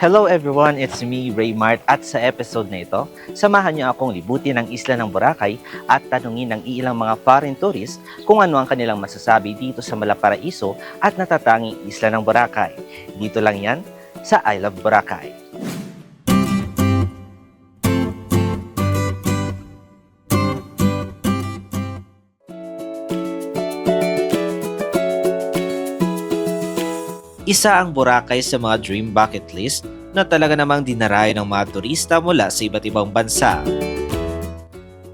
Hello everyone, it's me, Raymart at sa episode na ito, samahan niyo akong libutin ang isla ng Boracay at tanungin ng ilang mga foreign tourists kung ano ang kanilang masasabi dito sa Malaparaiso at natatanging isla ng Boracay. Dito lang yan sa I Love Boracay. Isa ang Boracay sa mga dream bucket list na talaga namang dinarayo ng mga turista mula sa iba't ibang bansa.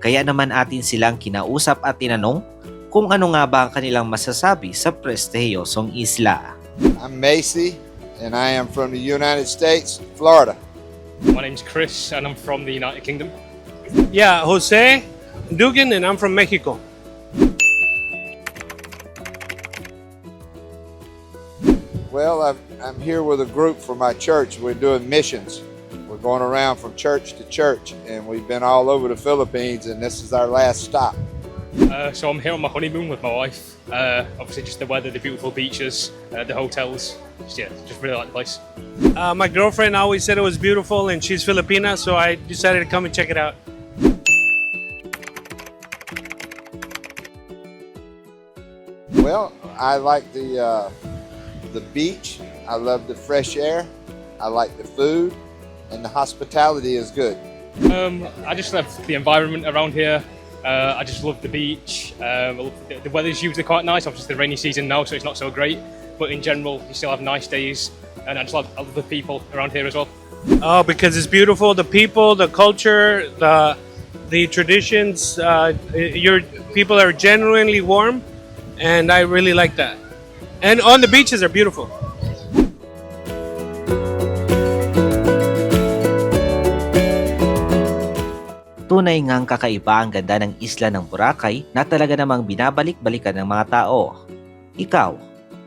Kaya naman atin silang kinausap at tinanong kung ano nga ba ang kanilang masasabi sa prestihiyosong isla. I'm Macy, and I am from the United States, Florida. My name's Chris, and I'm from the United Kingdom. Yeah, Jose Dugan, and I'm from Mexico. Well, I'm, I'm here with a group from my church. We're doing missions. We're going around from church to church, and we've been all over the Philippines, and this is our last stop. Uh, so I'm here on my honeymoon with my wife. Uh, obviously, just the weather, the beautiful beaches, uh, the hotels. Just, yeah, just really like the place. Uh, my girlfriend always said it was beautiful, and she's Filipina, so I decided to come and check it out. Well, I like the uh, the beach. I love the fresh air. I like the food, and the hospitality is good. Um, I just love the environment around here. Uh, I just love the beach. Um, the, the weather's usually quite nice. Obviously, the rainy season now, so it's not so great. But in general, you still have nice days, and I just love, I love the people around here as well. Oh, because it's beautiful. The people, the culture, the the traditions. Uh, your people are genuinely warm, and I really like that. And on the beaches are beautiful. Tunay ngang kakaiba ang ganda ng isla ng Boracay na talaga namang binabalik-balikan ng mga tao. Ikaw,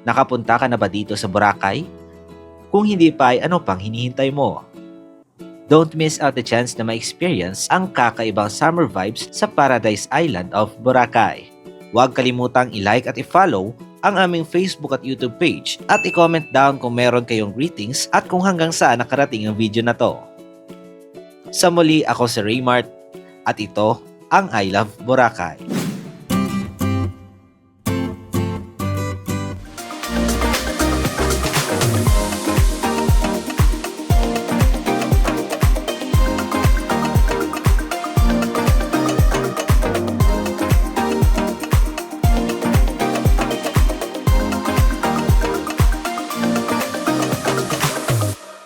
nakapunta ka na ba dito sa Boracay? Kung hindi pa ay ano pang hinihintay mo? Don't miss out the chance na ma-experience ang kakaibang summer vibes sa Paradise Island of Boracay. Huwag kalimutang i-like at i-follow ang aming Facebook at YouTube page at i-comment down kung meron kayong greetings at kung hanggang saan nakarating ang video na to. Sa muli ako si Raymart at ito ang I Love Boracay.